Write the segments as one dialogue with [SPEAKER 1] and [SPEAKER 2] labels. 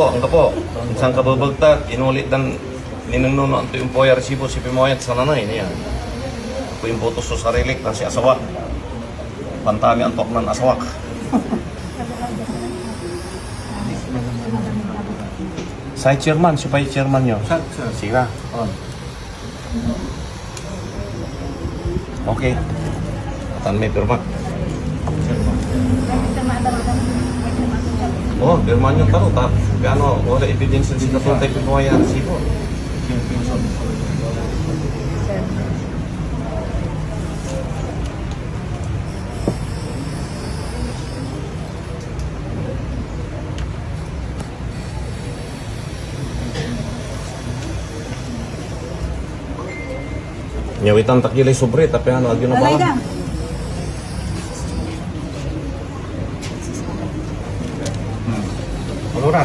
[SPEAKER 1] po, ang kapo. Isang kababagtat, inulit dan ninungnuno ang tuyong poya resibo si Pimoyat sa nanay niya. Ako yung boto sa sarili na si Asawak. Pantami ang tok ng Asawak. Sa chairman, siya pa chairman nyo.
[SPEAKER 2] Sir, sir.
[SPEAKER 1] Sira.
[SPEAKER 2] On.
[SPEAKER 1] Okay. Atan may pirma. Oh, pirma nyo taro. Ta, gano, wala evidence sa sila tayo Pimoya resibo. Nyawitan takilay sobre, tapi ano, agyo na
[SPEAKER 3] Alay
[SPEAKER 1] ba?
[SPEAKER 3] na.
[SPEAKER 1] Alura.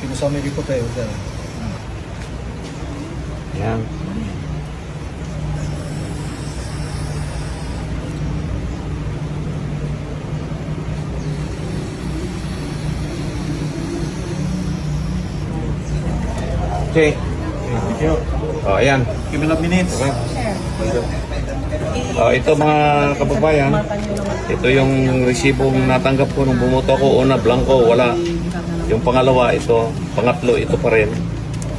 [SPEAKER 2] Pinasami ko tayo, sir.
[SPEAKER 1] Yan. Okay.
[SPEAKER 2] Thank you.
[SPEAKER 1] Oh, ayan.
[SPEAKER 2] Give me a minutes.
[SPEAKER 1] Okay. Oh, ito mga kababayan, ito yung resibong natanggap ko nung bumoto ako. Una, blanco, wala. Yung pangalawa, ito. Pangatlo, ito pa rin.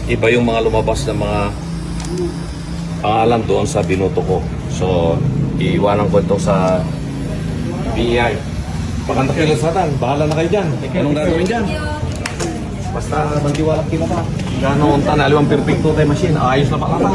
[SPEAKER 1] Iba yung mga lumabas na mga pangalan doon sa binoto ko. So, iiwanan ko ito sa BI. Pakanta kayo sa satan, bahala na kayo dyan. Anong gagawin dyan? Basta magdiwala kita pa. Gano'n unta na aliwang perfecto tayo machine, ayos na pakata.